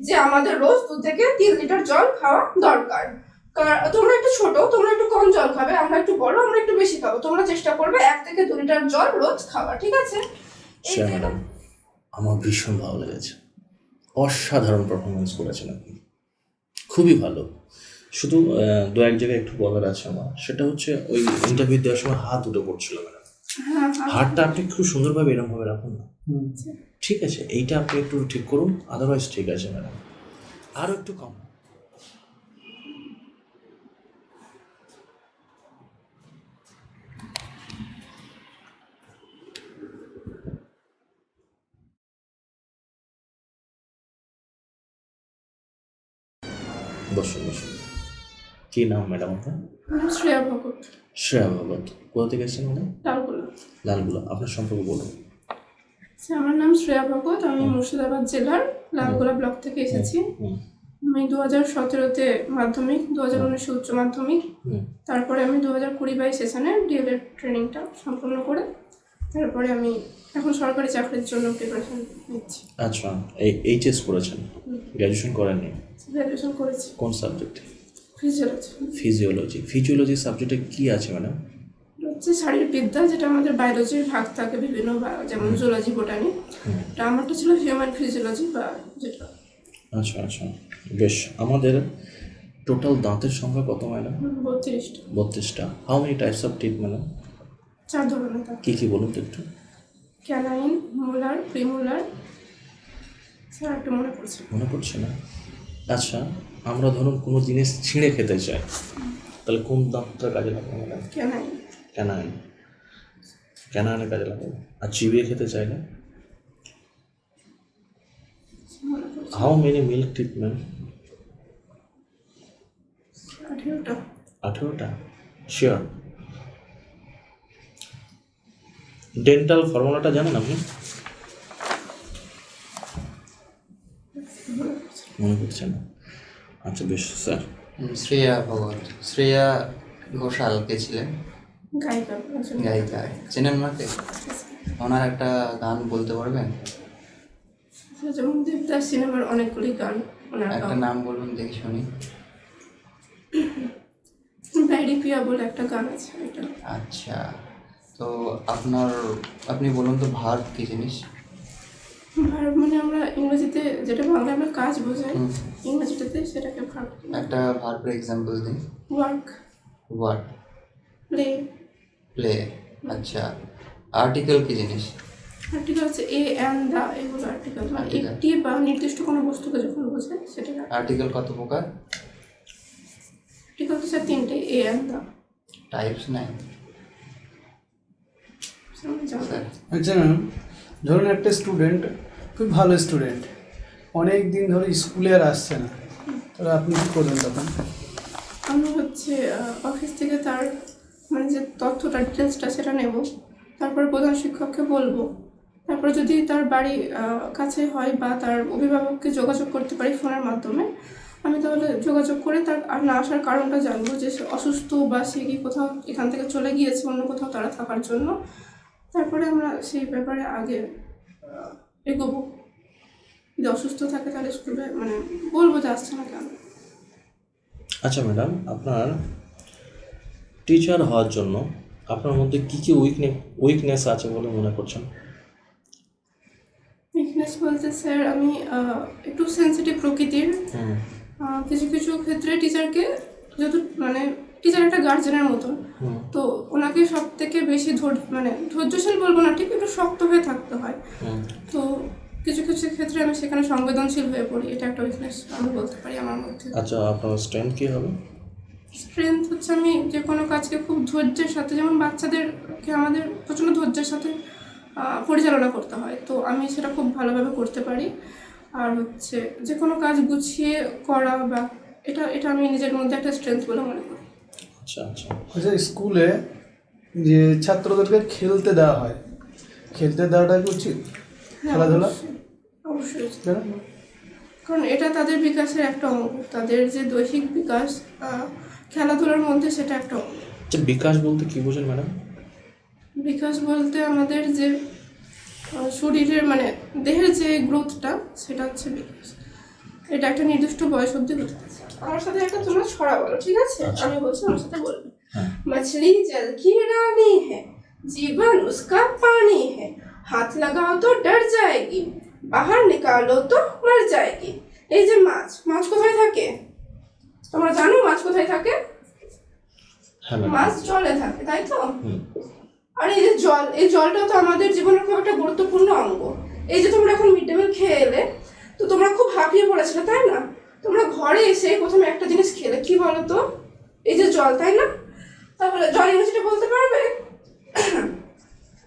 যে আমাদের রোজ দু থেকে তিন লিটার জল খাওয়া দরকার। তোমরা একটু ছোট তোমরা একটু কম জল খাবে আমরা একটু বড় আমরা একটু বেশি খাব। তোমরা চেষ্টা করবে এক থেকে দু লিটার জল রোজ খাওয়া ঠিক আছে? সে ম্যাডাম আমার ভীষণ ভালো লেগেছে। অসাধারণ পারফরমেন্স করেছেন আপনি। খুবই ভালো। শুধু আহ, দু এক জায়গায় একটু বলার আছে আমার। সেটা হচ্ছে ওই ইন্টারভিউ দেওয়ার সময় হাত উঠে পড়ছিল ম্যাডাম। হ্যাঁ হ্যাঁ। হাতটা আপনি খুব সুন্দরভাবে এরকমভাবে রাখুন না। ঠিক আছে এইটা আপনি একটু ঠিক করুন আদারওয়াইজ ঠিক আছে ম্যাডাম। আরও একটু কম। বসুন বসুন। কী নাম ম্যাডাম আপনার? শ্রেয়া ভগত। শ্রেয়া ভগত। কোথা থেকে এসেছেন ম্যাডাম? লালগোলা লালগুলা আপনার সম্পর্কে বলুন। আমার নাম শ্রেয়া ভগত আমি মুর্শিদাবাদ জেলার লালগোলা ব্লক থেকে এসেছি। আমি দু হাজার সতেরোতে মাধ্যমিক দু হাজার উনিশে উচ্চ মাধ্যমিক তারপরে আমি দু হাজার কুড়ি বাইশ সেশনে ডিএলএড ট্রেনিংটা সম্পূর্ণ করে তারপরে আমি এখন সরকারি চাকরির জন্য প্রিপারেশন নিচ্ছি। আচ্ছা এই এইচএস করেছেন গ্র্যাজুয়েশন করেননি? গ্র্যাজুয়েশন করেছি। কোন সাবজেক্টে ফিজিওলজি ফিজিওলজি ফিজিওলজি সাবজেক্টে কি আছে ম্যাডাম হচ্ছে শারীরবিদ্যা যেটা আমাদের বায়োলজির ভাগ থাকে বিভিন্ন যেমন জুলজি বোটানি এটা আমারটা ছিল হিউম্যান ফিজিওলজি বা যেটা। আচ্ছা আচ্ছা। বেশ আমাদের টোটাল দাঁতের সংখ্যা কত ম্যাডাম বত্রিশটা। বত্রিশটা। How many types of teeth madam চার ধরনের কী কী বলুন তো একটু? Canine molar premolar. স্যার একটু মনে পড়ছে। মনে পড়ছে না? আচ্ছা আমরা ধরুন কোনো জিনিস ছিঁড়ে খেতে চাই। তাহলে কোন দাঁতটা কাজে লাগবে ম্যাডাম ক্যানাইন। ক্যানাইন। ক্যানাইনে কাজে লাগাবো। আর চিবিয়ে খেতে চাইলে পড়ছে how many milk teeth ma'am আঠেরোটা। শিওর ডেন্টাল ফর্মুলাটা জানেন আপনি? মনে পড়ছে না। আচ্ছা বেশ স্যার শ্রেয়া ভগত। শ্রেয়া ঘোষাল কে ছিলেন। গায়িকা চেনেন ওনাকে ওনার একটা গান বলতে পারবেন? যেমন দেবদাস সিনেমার অনেকগুলি গান ওনার একটা নাম বলুন দেখি শুনি। ব্যারি পিয়া বলে একটা গান আছে এটা আচ্ছা। তো আপনার আপনি বলুন তো ভার্ব কি জিনিস? ভার্ব মানে আমরা ইংরেজিতে যেটা বাংলায় আমরা কাজ বোঝাই। ইংরেজিটাতে সেটাকে ভার্ব একটা ভার্বের এক্সাম্পল দিন ওয়ার্ক ওয়ার্ক প্লে প্লে আচ্ছা আর্টিকেল কি জিনিস? আর্টিকেল হচ্ছে এ অ্যান দা এগুলো আর্টিকেল মানে একটি বা নির্দিষ্ট কোনো বস্তুকে যখন বোঝায় সেটাকে আর্টিকেল কত প্রকার? আর্টিকেল হচ্ছে তিনটে এ অ্যান দা টাইপস নাই। স্যার আচ্ছা ম্যাম ধরুন একটা স্টুডেন্ট খুব ভালো স্টুডেন্ট অনেক দিন ধরে স্কুলে আর আসছে না। তাহলে আপনি কী করবেন তখন? আমি হচ্ছে অফিস থেকে তার মানে যে তথ্যটা ডিটেলসটা সেটা নেব। তারপর প্রধান শিক্ষককে বলব। তারপর যদি তার বাড়ি কাছে হয় বা তার অভিভাবককে যোগাযোগ করতে পারি ফোনের মাধ্যমে, আমি তাহলে যোগাযোগ করে তার আর না আসার কারণটা জানব যে সে অসুস্থ বা সে কি কোথাও এখান থেকে চলে গিয়েছে অন্য কোথাও তারা থাকার জন্য। তারপরে আমরা সেই ব্যাপারে আগে এগোবো। যদি অসুস্থ থাকে তাহলে স্কুলে মানে বলব যে আসছে না কেন? আচ্ছা ম্যাডাম, আপনার টিচার হওয়ার জন্য আপনার মধ্যে কী কী উইকনেস উইকনেস আছে বলে মনে করছেন? উইকনেস বলতে স্যার আমি একটু সেন্সিটিভ প্রকৃতির। কিছু কিছু ক্ষেত্রে টিচারকে যেহেতু মানে টিচার একটা গার্জেনের মতন। তো ওনাকে সব থেকে বেশি ধৈর্য মানে ধৈর্যশীল বলব না ঠিক একটু শক্ত হয়ে থাকতে হয়। তো কিছু কিছু ক্ষেত্রে আমি সেখানে সংবেদনশীল হয়ে পড়ি এটা একটা উইকনেস আমি বলতে পারি আমার মধ্যে। আচ্ছা আপনার স্ট্রেংথ কী হবে? স্ট্রেংথ হচ্ছে আমি যে কোনো কাজকে খুব ধৈর্যের সাথে যেমন বাচ্চাদেরকে আমাদের প্রচণ্ড ধৈর্যের সাথে পরিচালনা করতে হয়। তো আমি সেটা খুব ভালোভাবে করতে পারি। আর হচ্ছে যে কোনো কাজ গুছিয়ে করা বা এটা এটা আমি নিজের মধ্যে একটা স্ট্রেংথ বলে মনে করি। আচ্ছা আচ্ছা। আচ্ছা স্কুলে যে ছাত্রদেরকে খেলতে দেওয়া হয় খেলতে দেওয়াটা কি উচিত? হ্যাঁ, খেলাধুলা? অবশ্যই, কারণ এটা তাদের বিকাশের একটা অঙ্গ। তাদের যে দৈহিক বিকাশ খেলাধুলার মধ্যে সেটা একটা অঙ্গ আচ্ছা বিকাশ বলতে কী বোঝেন ম্যাডাম বিকাশ বলতে আমাদের যে আহ, শরীরের মানে দেহের যে গ্রোথটা সেটা হচ্ছে বিকাশ এটা একটা নির্দিষ্ট বয়স অব্দি হতে থাকে আমার সাথে একটা তোমরা ছড়া বলো ঠিক আছে আমি বলছি আমার সাথে বলবে হ্যাঁ मछली जल की रानी है जीवन उसका पानी है हाथ लगाओ तो डर जाएगी बाहर निकालो तो मर जाएगी এই যে মাছ মাছ কোথায় থাকে তোমরা জানো মাছ কোথায় থাকে? হ্যাঁ মাছ জলে থাকে তাই তো? আর এই যে জল এই জলটা তো আমাদের জীবনের খুব একটা গুরুত্বপূর্ণ অঙ্গ। এই যে তোমরা এখন মিড ডে মিল খেয়ে এলে তো তোমরা খুব হাঁপিয়ে পড়েছিলে তাই না? তোমরা ঘরে এসে প্রথমে একটা জিনিস খেলে কি বলো তো এই যে জল তাই না? তাহলে জল ইংরেজিটা বলতে পারবে?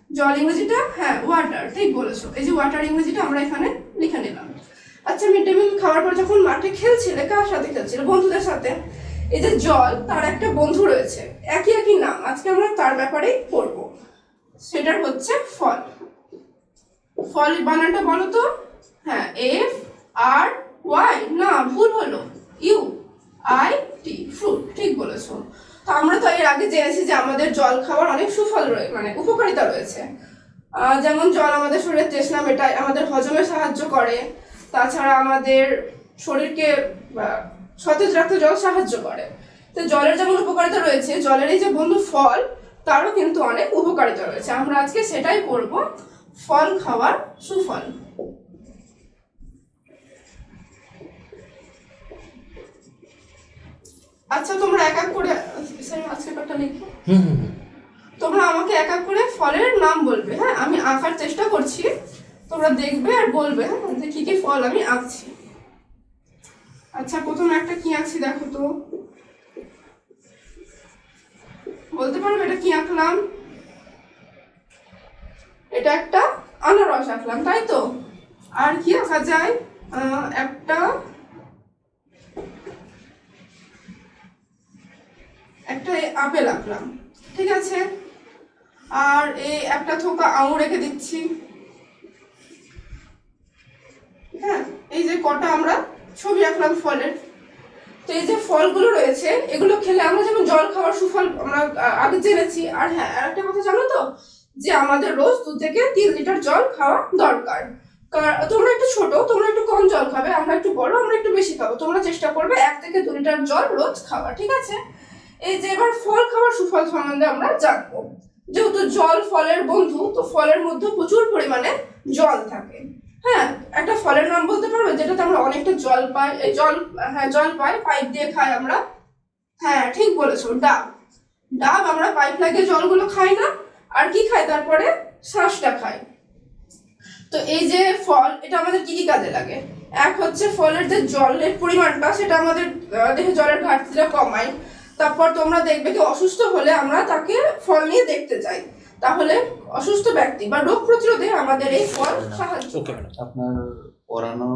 জল ইংরেজিটা হ্যাঁ ওয়াটার ঠিক বলেছ। এই যে ওয়াটার ইংরেজিটা আমরা এখানে লিখে নিলাম। আচ্ছা মিড ডে মিল খাওয়ার পর যখন মাঠে খেলছিলে, কার সাথে খেলছিলে? বন্ধুদের সাথে। এই যে জল, তার একটা বন্ধু রয়েছে। একই একই নাম। আজকে আমরা তার ব্যাপারেই পড়ব। সেটার হচ্ছে ফল। ফল বানানটা বলো তো। হ্যাঁ এফ, আর, ওয়াই। না, ভুল হলো। U, I, T, fruit. ঠিক বলেছ। তো আমরা তো এর আগে জেনেছি যে আমাদের জল খাওয়ার অনেক সুফল রয়েছে মানে উপকারিতা রয়েছে। যেমন জল আমাদের শরীরের তৃষ্ণা মেটায় আমাদের হজমে সাহায্য করে। তাছাড়া আমাদের শরীরকে সতেজ রাখতে জল সাহায্য করে। তো জলের যেমন উপকারিতা রয়েছে জলের এই যে বন্ধু ফল তারও কিন্তু অনেক উপকারিতা রয়েছে। আমরা আজকে সেটাই করব ফল খাওয়ার সুফল। আচ্ছা তোমরা এক এক করে আজকে একটা লিখো। তোমরা আমাকে এক এক করে ফলের নাম বলবে হ্যাঁ? আমি আঁকার চেষ্টা করছি। তোমরা দেখবে আর বলবে যে কি কি ফল আমি আঁকছি। আচ্ছা প্রথমে একটা কি আঁকছি দেখো তো। বলতে পারবে এটা কি আঁকলাম? এটা একটা আনারস আঁকলাম, তাই তো? আর কি আঁকা যায়? একটা একটা আপেল আঁকলাম, ঠিক আছে? আর এই একটা থোকা আঙুর রেখে দিচ্ছি। হ্যাঁ এই যে কটা আমরা ছবি আঁকলাম ফলের। তো এই যে ফলগুলো রয়েছে, এগুলো খেলে আমরা যেমন জল খাওয়ার সুফল আমরা আগে জেনেছি। আর হ্যাঁ আর একটা কথা জানো তো? যে আমাদের রোজ দু থেকে তিন লিটার জল খাওয়া দরকার। কার- তোমরা একটু ছোট, তোমরা একটু কম জল খাবে, আমরা একটু বড়, আমরা একটু বেশি খাব। তোমরা চেষ্টা করবে এক থেকে দু লিটার জল রোজ খাওয়া, ঠিক আছে? এই যে এবার ফল খাওয়ার সুফল সম্বন্ধে আমরা জানব। যেহেতু জল ফলের বন্ধু, তো ফলের মধ্যে প্রচুর পরিমাণে জল থাকে। হ্যাঁ একটা ফলের নাম বলতে পারবে? যেটাতে আমরা অনেকটা জল পাই জল হ্যাঁ জল পাই, পাইপ দিয়ে খাই আমরা। হ্যাঁ ঠিক বলেছ, ডাব। ডাব আমরা পাইপ লাগিয়ে জলগুলো খাই না, আর কি খাই? তারপরে শ্বাসটা খাই। তো এই যে ফল, এটা আমাদের কি কি কাজে লাগে? এক হচ্ছে ফলের যে জলের পরিমাণটা, সেটা আমাদের দেহে জলের ঘাটতিটা কমায়। তারপর তোমরা দেখবে কি, অসুস্থ হলে আমরা তাকে ফল নিয়ে দেখতে যাই তাহলে অসুস্থ ব্যক্তি বা রোগ প্রতিরোধে আমাদের এই ফল সাহায্য। আপনার পড়ানো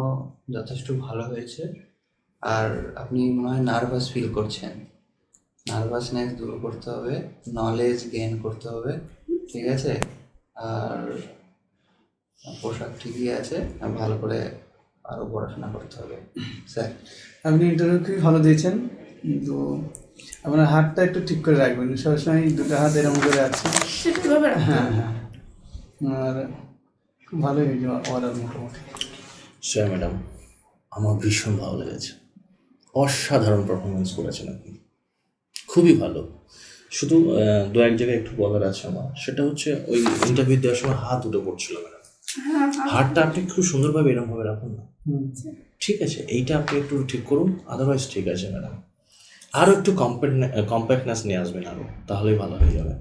যথেষ্ট ভালো হয়েছে। আর আপনি মনে হয় নার্ভাস ফিল করছেন। নার্ভাসনেস দূর করতে হবে নলেজ গেইন করতে হবে ঠিক আছে? আর পোশাক ঠিকই আছে ভালো করে আরও পড়াশোনা করতে হবে। স্যার আপনি ইন্টারভিউ খুবই ভালো দিয়েছেন। তো আপনার হাতটা একটু ঠিক করে রাখবেন সবসময় দুটো হাত এরকম করে আছে। হ্যাঁ হ্যাঁ। আর খুব ভালোই হয়েছে অর্ডার মোটামুটি। স্যার ম্যাডাম আমার ভীষণ ভালো লেগেছে। অসাধারণ পারফরমেন্স করেছেন আপনি। খুবই ভালো। শুধু দু এক জায়গায় একটু বলার আছে আমার। সেটা হচ্ছে ওই ইন্টারভিউ দেওয়ার সময় হাত উঠে পড়ছিল ম্যাডাম। হ্যাঁ হাতটা আপনি খুব সুন্দরভাবে এরকমভাবে রাখুন না। হুম। ঠিক আছে এইটা আপনি একটু ঠিক করুন আদারওয়াইজ ঠিক আছে ম্যাডাম। আরও একটু কম্প্যাক্ট কম্প্যাক্টনেস নিয়ে আসবেন আরও তাহলেই ভালো হয়ে যাবে।